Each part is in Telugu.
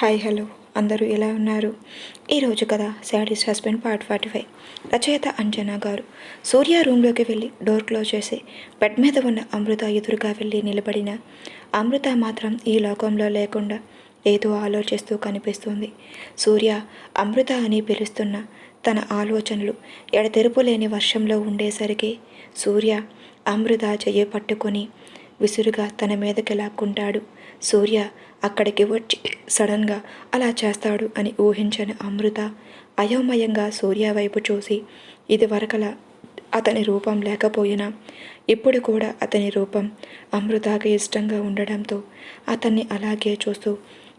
Hi hello. అందరూ ఎలా ఉన్నారు? ఈరోజు కథ sadist husband part forty five. రచయిత అంజనా గారు. సూర్య రూమ్లోకి వెళ్ళి డోర్ క్లోజ్ చేసి బెడ్ మీద ఉన్న అమృత ఎదురుగా వెళ్ళి నిలబడిన అమృత మాత్రం ఈ లోకంలో లేకుండా ఏదో ఆలోచిస్తూ కనిపిస్తుంది. సూర్య అమృత అని పిలుస్తున్న తన ఆలోచనలు ఎడతెరుపు లేని వర్షంలో ఉండేసరికి సూర్య అమృత చెయ్యి పట్టుకొని విసురుగా తన మీదకి లాక్కుంటాడు. సూర్య అక్కడికి వచ్చి సడన్గా అలా చేస్తాడు అని ఊహించని అమృత అయోమయంగా సూర్య వైపు చూసి ఇది వరకల అతని రూపం లేకపోయినా ఇప్పుడు కూడా అతని రూపం అమృతకి ఇష్టంగా ఉండడంతో అతన్ని అలాగే చూస్తూ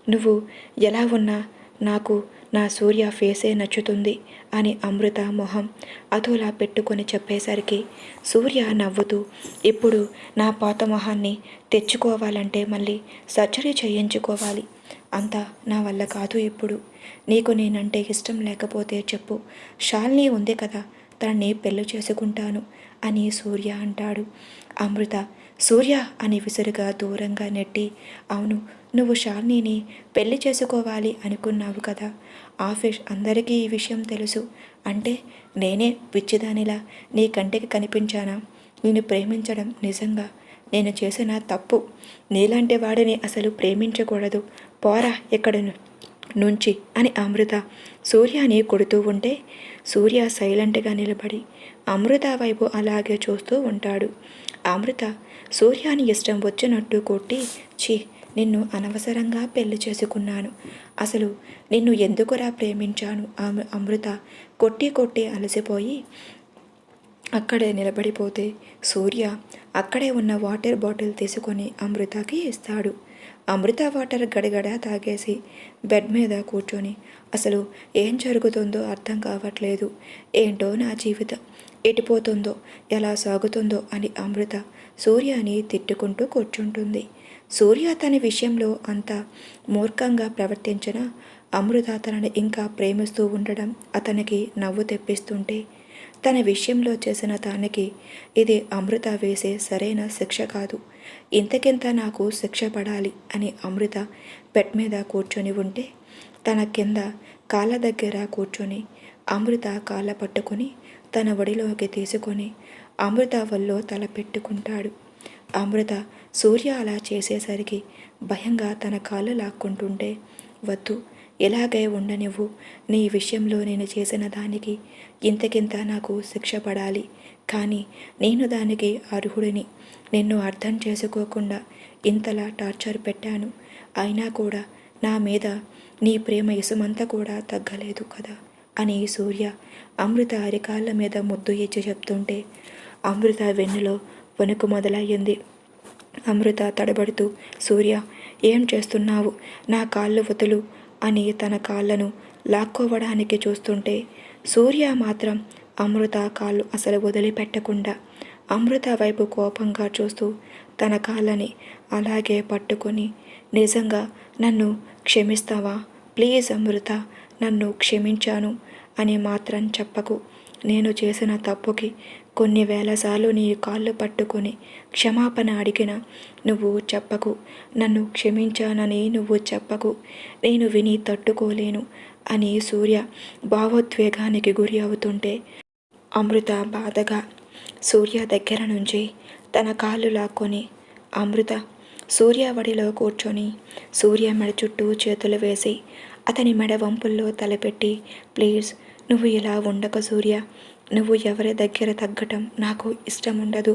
నువ్వు ఎలా ఉన్నా నాకు నా సూర్య ఫేసే నచ్చుతుంది అని అమృత మొహం అదోలా పెట్టుకొని చెప్పేసరికి సూర్య నవ్వుతూ ఇప్పుడు నా పాత మొహాన్ని తెచ్చుకోవాలంటే మళ్ళీ సర్జరీ చేయించుకోవాలి. అంతా నా వల్ల కాదు ఇప్పుడు. నీకు నేనంటే ఇష్టం లేకపోతే చెప్పు. షాల్ని ఉంది కదా తనని పెళ్ళి చేసుకుంటాను అని సూర్య అంటాడు. అమృత సూర్య అని విసురుగా దూరంగా నెట్టి అవును నువ్వు షాల్నీని పెళ్ళి చేసుకోవాలి అనుకున్నావు కదా. ఆఫీస్ అందరికీ ఈ విషయం తెలుసు. అంటే నేనే పిచ్చిదానిలా నీ కంటికి కనిపించానా? నేను ప్రేమించడం నిజంగా? నేను చేసిన తప్పు నీలాంటి వాడిని అసలు ప్రేమించకూడదు. పోరా ఇక్కడ నుంచి అని అమృత సూర్యని కొడుతూ ఉంటే సూర్య సైలెంట్గా నిలబడి అమృత వైపు అలాగే చూస్తూ ఉంటాడు. అమృత సూర్యాని ఇష్టం వచ్చినట్టు కొట్టి ఛీ నిన్ను అనవసరంగా పెళ్ళి చేసుకున్నాను. అసలు నిన్ను ఎందుకురా ప్రేమించాను? ఆమె అమృత కొట్టి కొట్టి అలసిపోయి అక్కడే నిలబడిపోతే సూర్య అక్కడే ఉన్న వాటర్ బాటిల్ తీసుకొని అమృతకి ఇస్తాడు. అమృత వాటర్ గడగడ తాగేసి బెడ్ మీద కూర్చొని అసలు ఏం జరుగుతుందో అర్థం కావట్లేదు. ఏంటో నా జీవితం? ఎటుపోతుందో ఎలా సాగుతుందో? అని అమృత సూర్యని తిట్టుకుంటూ కూర్చుంటుంది. సూర్య తన విషయంలో అంత మూర్ఖంగా ప్రవర్తించిన అమృత తనని ఇంకా ప్రేమిస్తూ ఉండడం అతనికి నవ్వు తెప్పిస్తుంటే తన విషయంలో చేసిన తానికి ఇది అమృత వేసే సరైన శిక్ష కాదు. ఇంతకింత నాకు శిక్ష పడాలి అని అమృత బెడ్ మీద కూర్చొని ఉంటే తన కింద కాళ్ళ దగ్గర కూర్చొని అమృత కాళ్ళ పట్టుకొని తన ఒడిలోకి తీసుకొని అమృత వల్లో తల పెట్టుకుంటాడు. అమృత సూర్య అలా చేసేసరికి భయంగా తన కాళ్ళు లాక్కుంటుంటే వద్దు ఎలాగై ఉండనివ్వు? నీ విషయంలో నేను చేసిన దానికి ఇంతకింత నాకు శిక్ష పడాలి. కానీ నేను దానికి అర్హుడిని. నిన్ను అర్థం చేసుకోకుండా ఇంతలా టార్చర్ పెట్టాను. అయినా కూడా నా మీద నీ ప్రేమ ఇసుమంతా కూడా తగ్గలేదు కదా? అని సూర్య అమృత అరికాళ్ళ మీద ముద్దు ఇచ్చి చెప్తుంటే అమృత వెన్నులో వణుకు మొదలయ్యింది. అమృత తడబడుతూ సూర్య ఏం చేస్తున్నావు? నా కాళ్ళు వదులు అని తన కాళ్ళను లాక్కోవడానికి చూస్తుంటే సూర్య మాత్రం అమృత కాళ్ళు అసలు వదిలిపెట్టకుండా అమృత వైపు కోపంగా చూస్తూ తన కాళ్ళని అలాగే పట్టుకొని నిజంగా నన్ను క్షమిస్తావా? ప్లీజ్ అమృత నన్ను క్షమించాను అని మాత్రం చెప్పకు. నేను చేసిన తప్పుకి కొన్ని వేలసార్లు నీ కాళ్ళు పట్టుకొని క్షమాపణ అడిగిన నువ్వు చెప్పకు. నన్ను క్షమించానని నువ్వు చెప్పకు. నేను విని తట్టుకోలేను అని సూర్య భావోద్వేగానికి గురి అవుతుంటే అమృత బాధగా సూర్య దగ్గర నుంచి తన కాళ్ళు లాక్కొని అమృత సూర్య వడిలో కూర్చొని సూర్య మెడ చుట్టూ చేతులు వేసి అతని మెడ వంపుల్లో తలపెట్టి ప్లీజ్ నువ్వు ఇలా ఉండక సూర్య. నువ్వు ఎవరి దగ్గర తగ్గటం నాకు ఇష్టం ఉండదు.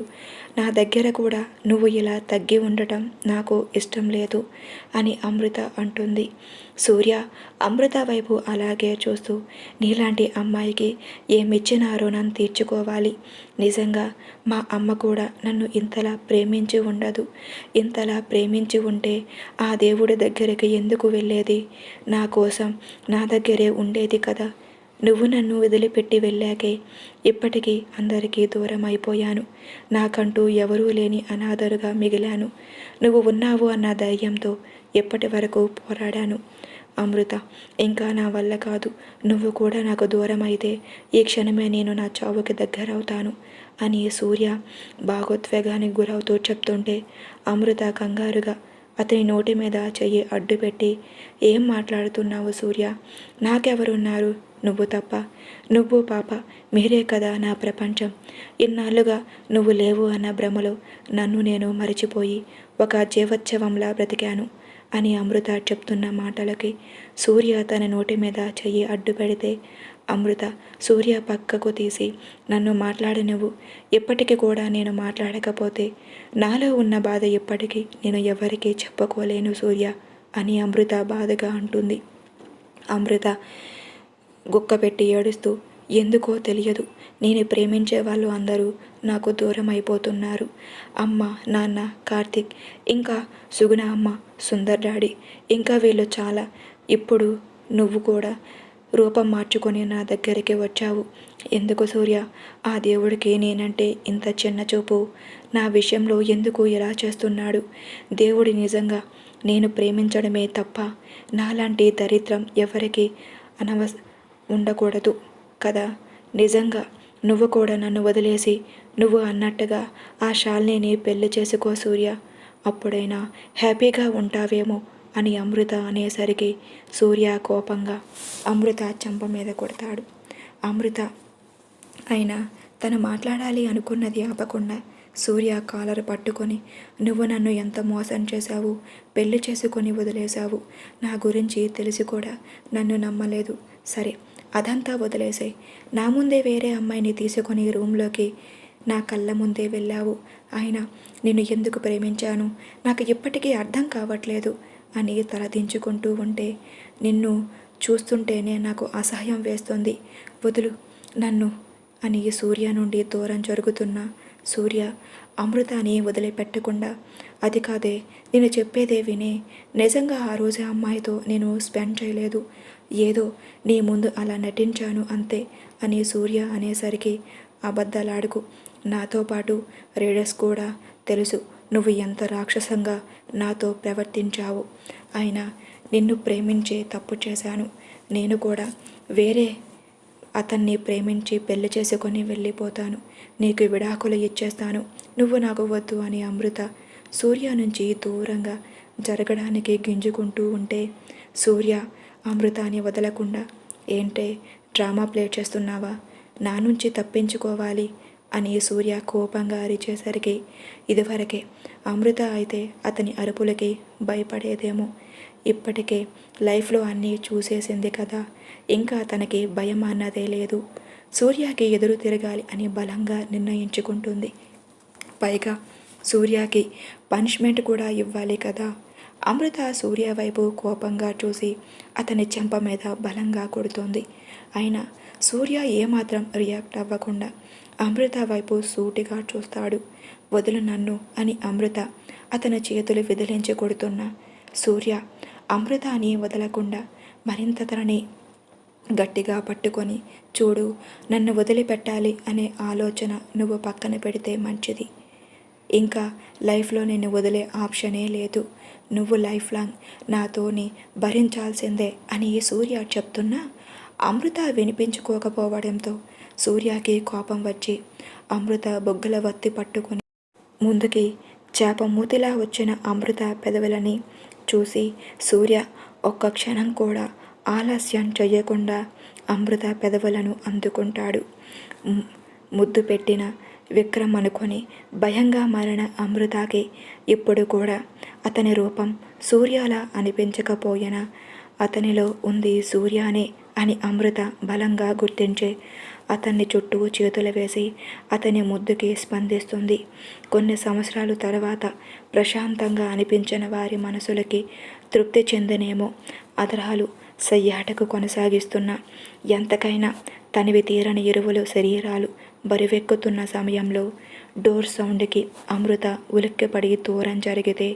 నా దగ్గర కూడా నువ్వు ఇలా తగ్గి ఉండటం నాకు ఇష్టం లేదు అని అమృత అంటుంది. సూర్య అమృత వైపు అలాగే చూస్తూ నీలాంటి అమ్మాయికి ఏమిచ్చినా రుణం తీర్చుకోవాలి. నిజంగా మా అమ్మ కూడా నన్ను ఇంతలా ప్రేమించి ఉండదు. ఇంతలా ప్రేమించి ఉంటే ఆ దేవుడి దగ్గరికి ఎందుకు వెళ్ళేది? నా కోసం నా దగ్గరే ఉండేది కదా. నువ్వు నన్ను వదిలిపెట్టి వెళ్ళాకే ఇప్పటికీ అందరికీ దూరం అయిపోయాను నాకంటూ ఎవరూ లేని అనాథరుగా మిగిలాను. నువ్వు ఉన్నావు అన్న ధైర్యంతో ఇప్పటి వరకు పోరాడాను? అమృత ఇంకా నా వల్ల కాదు. నువ్వు కూడా నాకు దూరం అయితే ఈ క్షణమే నేను నా చావుకి దగ్గరవుతాను అని సూర్య భాగోద్వేగానికి గురవుతూ చెప్తుంటే అమృత కంగారుగా అతని నోటి మీద చెయ్యి అడ్డుపెట్టి ఏం మాట్లాడుతున్నావు సూర్య? నాకెవరున్నారు? నువ్వు తప్ప నువ్వు పాప మీరే కదా నా ప్రపంచం. ఇన్నాళ్ళుగా నువ్వు లేవు అన్న భ్రమలో నన్ను నేను మరిచిపోయి ఒక జీవోత్సవంలా బ్రతికాను అని అమృత చెప్తున్న మాటలకి సూర్య తన నోటి మీద చెయ్యి అడ్డు పెడితే అమృత సూర్య పక్కకు తీసి నన్ను మాట్లాడినవు ఇప్పటికీ కూడా నేను మాట్లాడకపోతే నాలో ఉన్న బాధ ఇప్పటికీ నేను ఎవరికీ చెప్పుకోలేను సూర్య అని అమృత బాధగా అంటుంది. అమృత గుక్క పెట్టి ఏడుస్తూ ఎందుకో తెలియదు. నేను ప్రేమించే వాళ్ళు అందరూ నాకు దూరం అయిపోతున్నారు అమ్మ నాన్న కార్తిక్ ఇంకా సుగుణ అమ్మ సుందర్ డాడీ ఇంకా వీళ్ళు చాలా. ఇప్పుడు నువ్వు కూడా రూపం మార్చుకొని నా దగ్గరికి వచ్చావు. ఎందుకు సూర్య? ఆ దేవుడికి నేనంటే ఇంత చిన్న చూపు. నా విషయంలో ఎందుకు ఇలా చేస్తున్నాడు? దేవుడి నిజంగా నేను ప్రేమించడమే తప్ప నాలాంటి దరిద్రం ఎవరికి అనవస ఉండకూడదు కదా? నిజంగా నువ్వు కూడా నన్ను వదిలేసి నువ్వు అన్నట్టుగా ఆ శాలిని పెళ్ళి చేసుకో సూర్య. అప్పుడైనా హ్యాపీగా ఉంటావేమో అని అమృత అనేసరికి సూర్య కోపంగా అమృత చెంప మీద కొడతాడు. అమృత అయినా తను మాట్లాడాలి అనుకున్నది ఆపకుండా సూర్య కాలర్ పట్టుకొని నువ్వు నన్ను ఎంత మోసం చేశావు పెళ్ళి చేసుకొని వదిలేశావు నా గురించి తెలిసి కూడా నన్ను నమ్మలేదు. సరే అదంతా వదిలేసాయి. నా ముందే వేరే అమ్మాయిని తీసుకొని రూమ్లోకి నా కళ్ళ ముందే వెళ్ళావు. ఆయన నిన్ను ఎందుకు ప్రేమించాను? నాకు ఇప్పటికీ అర్థం కావట్లేదు అని తలదించుకుంటూ ఉంటే నిన్ను చూస్తుంటేనే నాకు అసహ్యం వేస్తుంది. వదులు నన్ను అని సూర్య నుండి దూరం జరుగుతున్న సూర్య అమృతాన్ని వదిలిపెట్టకుండా అది కాదే నేను చెప్పేదే వినే నిజంగా ఆ రోజు అమ్మాయితో నేను స్పెండ్ చేయలేదు. ఏదో నీ ముందు అలా నటించాను అంతే అని సూర్య అనేసరికి అబద్ధాలాడుకు. నాతో పాటు రీడర్స్ కూడా తెలుసు నువ్వు ఎంత రాక్షసంగా నాతో ప్రవర్తించావు. అయినా నిన్ను ప్రేమించే తప్పు చేశాను. నేను కూడా వేరే అతన్ని ప్రేమించి పెళ్ళి చేసుకొని వెళ్ళిపోతాను. నీకు విడాకులు ఇచ్చేస్తాను. నువ్వు నాకు వద్దు అని అమృత సూర్య నుంచి దూరంగా జరగడానికి గింజుకుంటూ ఉంటే సూర్య అమృతాన్ని వదలకుండా ఏంటే డ్రామా ప్లే చేస్తున్నావా? నా నుంచి తప్పించుకోవాలి అని సూర్య కోపంగా అరిచేసరికి ఇదివరకే అమృత అయితే అతని అరుపులకి భయపడేదేమో. ఇప్పటికే లైఫ్లో అన్నీ చూసేసింది కదా ఇంకా తనకి భయం అన్నదే లేదు. సూర్యకి ఎదురు తిరగాలి అని బలంగా నిర్ణయించుకుంటుంది. పైగా సూర్యకి పనిష్మెంట్ కూడా ఇవ్వాలి కదా. అమృత సూర్య వైపు కోపంగా చూసి అతని చెంప మీద బలంగా కొడుతోంది. అయినా సూర్య ఏమాత్రం రియాక్ట్ అవ్వకుండా అమృత వైపు సూటిగా చూస్తాడు. వదులు నన్ను అని అమృత అతని చేతులు విదిలించి కొడుతున్న సూర్య అని వదలకుండా మరింత తనని గట్టిగా పట్టుకొని చూడు నన్ను వదిలిపెట్టాలి అనే ఆలోచన నువ్వు పక్కన పెడితే మంచిది. ఇంకా లైఫ్లో నిన్ను వదిలే ఆప్షనే లేదు. నువ్వు లైఫ్ లాంగ్ నాతోని భరించాల్సిందే అని సూర్య చెప్తున్నా అమృత వినిపించుకోకపోవడంతో సూర్యకి కోపం వచ్చి అమృత బొగ్గల వత్తి పట్టుకుని ముందుకి చేప మూతిలా వచ్చిన అమృత పెదవులని చూసి సూర్య ఒక్క క్షణం కూడా ఆలస్యం చేయకుండా అమృత పెదవులను అందుకుంటాడు. ముద్దు పెట్టిన విక్రమ్ అనుకొని భయంగా మారిన అమృతకి ఇప్పుడు కూడా అతని రూపం సూర్యలా అనిపించకపోయినా? అతనిలో ఉంది సూర్యానే అని అమృత బలంగా గుర్తించే అతన్ని చుట్టూ చేతులు వేసి అతని ముద్దుకి స్పందిస్తుంది. కొన్ని సంవత్సరాల తర్వాత ప్రశాంతంగా అనిపించిన వారి మనసులకి తృప్తి చెందనేమో అదరాలు సయ్యాటకు కొనసాగిస్తున్న. ఎంతకైనా తనివి తీరని ఎరువులు శరీరాలు బరువెక్కుతున్న సమయంలో డోర్ సౌండ్కి అమృత ఉలిక్కిపడి దూరం జరిగితే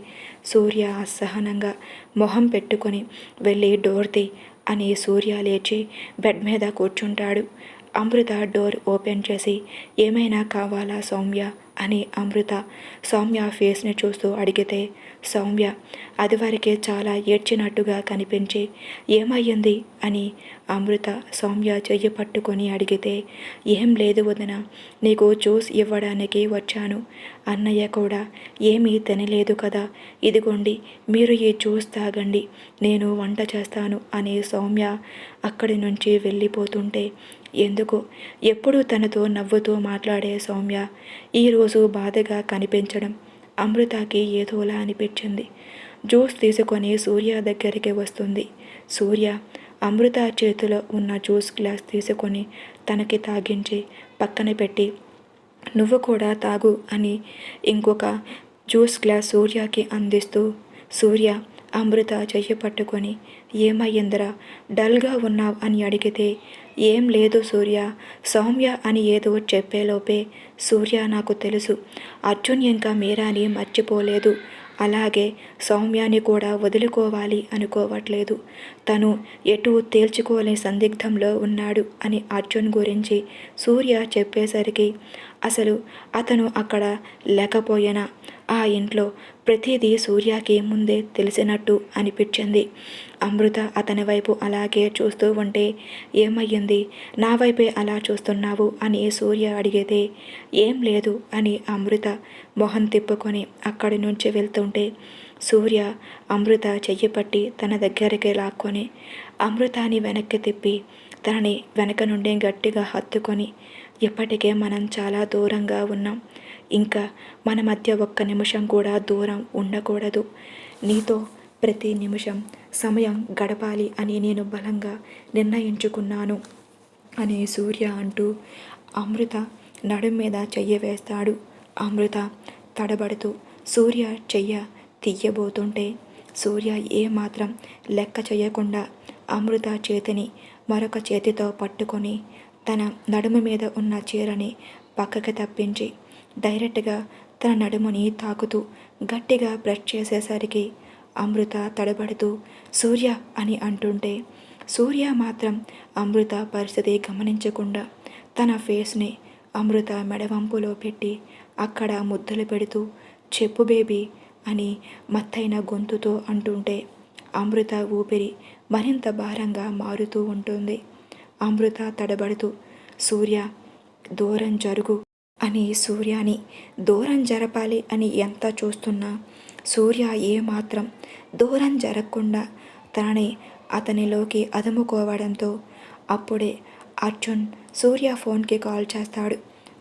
సూర్య అసహనంగా మొహం పెట్టుకొని వెళ్ళి డోర్ది అని సూర్య లేచి బెడ్ మీద కూర్చుంటాడు. అమృత డోర్ ఓపెన్ చేసి ఏమైనా కావాలా సౌమ్య? అని అమృత సౌమ్య ఫేస్ని చూస్తూ అడిగితే సౌమ్య అదివరకే చాలా ఏడ్చినట్టుగా కనిపించి ఏమయ్యింది? అని అమృత సౌమ్య చెయ్యి పట్టుకొని అడిగితే ఏం లేదు వదిన నీకు జ్యూస్ ఇవ్వడానికి వచ్చాను. అన్నయ్య కూడా ఏమీ తినలేదు కదా ఇదిగోండి మీరు ఈ జ్యూస్ తాగండి నేను వంట చేస్తాను అని సౌమ్య అక్కడి నుంచి వెళ్ళిపోతుంటే ఎందుకు? ఎప్పుడూ తనతో నవ్వుతూ మాట్లాడే సౌమ్య ఈరోజు బాధగా కనిపించడం అమృతకి ఏదోలా అనిపించింది. జ్యూస్ తీసుకొని సూర్య దగ్గరికి వస్తుంది. సూర్య అమృత చేతిలో ఉన్న జ్యూస్ గ్లాస్ తీసుకొని తనకి తాగించి పక్కన పెట్టి నువ్వు కూడా తాగు అని ఇంకొక జ్యూస్ గ్లాస్ సూర్యకి అందిస్తూ సూర్య అమృత చెయ్యి పట్టుకొని ఏమయ్యిందిరా? డల్గా ఉన్నావు అని అడిగితే ఏం లేదు సూర్య. సౌమ్య అని ఏదో చెప్పేలోపే సూర్య నాకు తెలుసు. అర్జున్ ఇంకా మీరాని మర్చిపోలేదు. అలాగే సౌమ్యాన్ని కూడా వదులుకోవాలి అనుకోవట్లేదు. తను ఎటు తేల్చుకోలే సందిగ్ధంలో ఉన్నాడు అని అర్జున్ గురించి సూర్య చెప్పేసరికి అసలు అతను అక్కడ లేకపోయినా? ఆ ఇంట్లో ప్రతిదీ సూర్యకి ముందే తెలిసినట్టు అనిపించింది. అమృత అతని వైపు అలాగే చూస్తూ ఉంటే ఏమయ్యింది? నా వైపే అలా చూస్తున్నావు అని సూర్య అడిగితే ఏం లేదు అని అమృత మొహం తిప్పుకొని అక్కడి నుంచి వెళ్తుంటే సూర్య అమృత చెయ్యి పట్టి తన దగ్గరికి లాక్కొని అమృతాన్ని వెనక్కి తిప్పి తనని వెనక నుండి గట్టిగా హత్తుకొని ఇప్పటికే మనం చాలా దూరంగా ఉన్నాం. ఇంకా మన మధ్య ఒక్క నిమిషం కూడా దూరం ఉండకూడదు. నీతో ప్రతి నిమిషం సమయం గడపాలి అని నేను బలంగా నిర్ణయించుకున్నాను అని సూర్య అంటూ అమృత నడుం మీద చెయ్యి వేస్తాడు. అమృత తడబడుతూ సూర్య చెయ్య తీయబోతుంటే సూర్య ఏమాత్రం లెక్క చేయకుండా అమృత చేతిని మరొక చేతితో పట్టుకొని తన నడుము మీద ఉన్న చీరని పక్కకి తప్పించి డైరెక్ట్గా తన నడుముని తాకుతూ గట్టిగా బ్రష్ చేసేసరికి అమృత తడబడుతూ సూర్య అని అంటుంటే సూర్య మాత్రం అమృత పరిస్థితి గమనించకుండా తన ఫేస్ని అమృత మెడవంపులో పెట్టి అక్కడ ముద్దలు పెడుతూ చెప్పు బేబీ అని మత్తైన గొంతుతో అంటుంటే అమృత ఊపిరి మరింత భారంగా మారుతూ ఉంటుంది. అమృత తడబడుతూ సూర్య దూరం జరుగు. అని సూర్యాని దూరం జరపాలి అని ఎంత చూస్తున్నా సూర్య ఏమాత్రం దూరం జరగకుండా తనని అతనిలోకి అదుముకోవడంతో అప్పుడే అర్జున్ సూర్య ఫోన్కి కాల్ చేస్తాడు.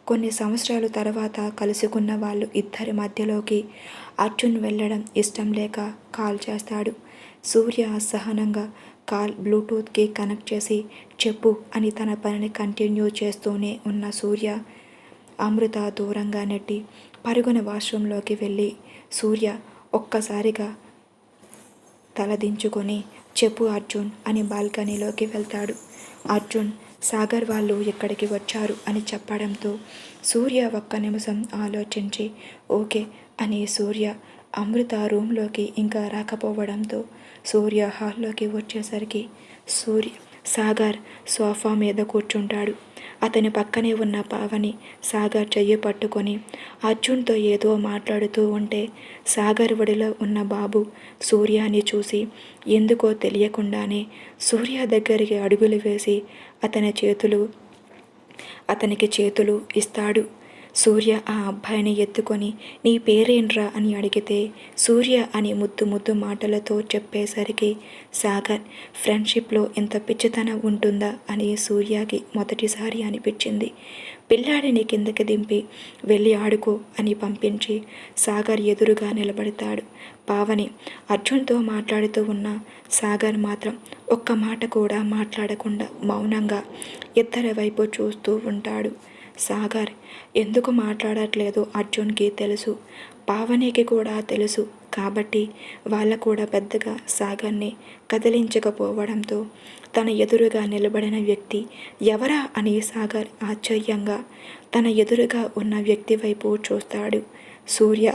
కొన్ని సంవత్సరాల తర్వాత కలుసుకున్న వాళ్ళు ఇద్దరి మధ్యలోకి అర్జున్ వెళ్ళడం ఇష్టం లేక కాల్ చేస్తాడు. సూర్య అసహనంగా కాల్ బ్లూటూత్కి కనెక్ట్ చేసి చెప్పు అని తన పనిని కంటిన్యూ చేస్తూనే ఉన్న సూర్య అమృత దూరంగా నెట్టి పరుగున వాష్రూంలోకి వెళ్ళి సూర్య ఒక్కసారిగా తలదించుకొని చెప్పు అర్జున్ అని బాల్కనీలోకి వెళ్తాడు. అర్జున్ సాగర్ వాళ్ళు ఇక్కడికి వచ్చారు అని చెప్పడంతో సూర్య ఒక్క నిమిషం ఆలోచించి ఓకే అని సూర్య అమృత రూమ్లోకి ఇంకా రాకపోవడంతో సూర్య హాల్లోకి వచ్చేసరికి సూర్య సాగర్ సోఫా మీద కూర్చుంటాడు. అతని పక్కనే ఉన్న పావని సాగర్ చెయ్యి పట్టుకొని అర్జున్తో ఏదో మాట్లాడుతూ ఉంటే సాగర్ ఒడిలో ఉన్న బాబు సూర్యాని చూసి ఎందుకో తెలియకుండానే సూర్య దగ్గరికి అడుగులు వేసి అతని చేతులు అతనికి చేతులు ఇస్తాడు. సూర్య ఆ అబ్బాయిని ఎత్తుకొని నీ పేరేంట్రా? అని అడిగితే సూర్య అని ముద్దు ముద్దు మాటలతో చెప్పేసరికి సాగర్ ఫ్రెండ్షిప్లో ఎంత పిచ్చితనం ఉంటుందా? అని సూర్యకి మొదటిసారి అనిపించింది. పిల్లాడిని కిందకి దింపి వెళ్ళి ఆడుకో అని పంపించి సాగర్ ఎదురుగా నిలబడతాడు. పావని అర్జున్తో మాట్లాడుతూ ఉన్న సాగర్ మాత్రం ఒక్క మాట కూడా మాట్లాడకుండా మౌనంగా ఇద్దరి వైపు చూస్తూ ఉంటాడు. సాగర్ ఎందుకు మాట్లాడట్లేదు అర్జున్కి తెలుసు. పావనికి కూడా తెలుసు. కాబట్టి వాళ్ళ కూడా పెద్దగా సాగర్ని కదిలించకపోవడంతో తన ఎదురుగా నిలబడిన వ్యక్తి ఎవరా అని సాగర్ ఆశ్చర్యంగా తన ఎదురుగా ఉన్న వ్యక్తి వైపు చూస్తాడు. సూర్య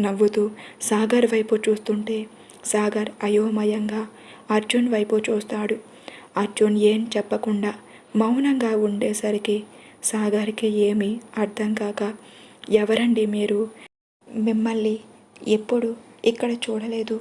నవ్వుతూ సాగర్ వైపు చూస్తుంటే సాగర్ అయోమయంగా అర్జున్ వైపు చూస్తాడు. అర్జున్ ఏం చెప్పకుండా మౌనంగా ఉండేసరికి సాగర్కి ఏమీ అర్థం కాక ఎవరండి మీరు? మిమ్మల్ని ఎప్పుడు ఇక్కడ చూడలేదు.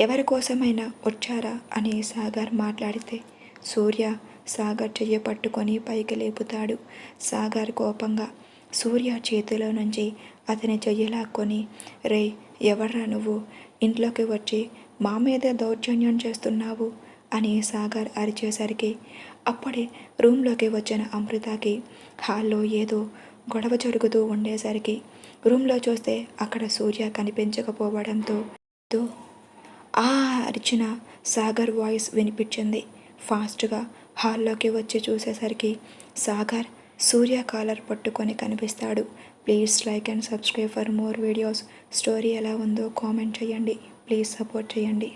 ఎవరి కోసమైనా వచ్చారా? అని సాగర్ మాట్లాడితే. సూర్య సాగర్ చెయ్య పట్టుకొని పైకి లేపుతాడు. సాగర్ కోపంగా సూర్య చేతిలో నుంచి అతని చెయ్యి లాక్కొని రే ఎవర్రా నువ్వు? ఇంట్లోకి వచ్చి మా మీద దౌర్జన్యం చేస్తున్నావు. అని సాగర్ అరిచేసరికి అప్పుడే రూమ్లోకి వచ్చిన అమృతకి హాల్లో ఏదో గొడవ జరుగుతూ ఉండేసరికి రూమ్లో చూస్తే అక్కడ సూర్య కనిపించకపోవడంతో ఆ అరిచిన సాగర్ వాయిస్ వినిపించింది. ఫాస్ట్గా హాల్లోకి వచ్చి చూసేసరికి సాగర్ సూర్య కాలర్ పట్టుకొని కనిపిస్తాడు. Please like and subscribe for more videos. Story ఎలా ఉందో కామెంట్ చేయండి. ప్లీజ్ సపోర్ట్ చేయండి.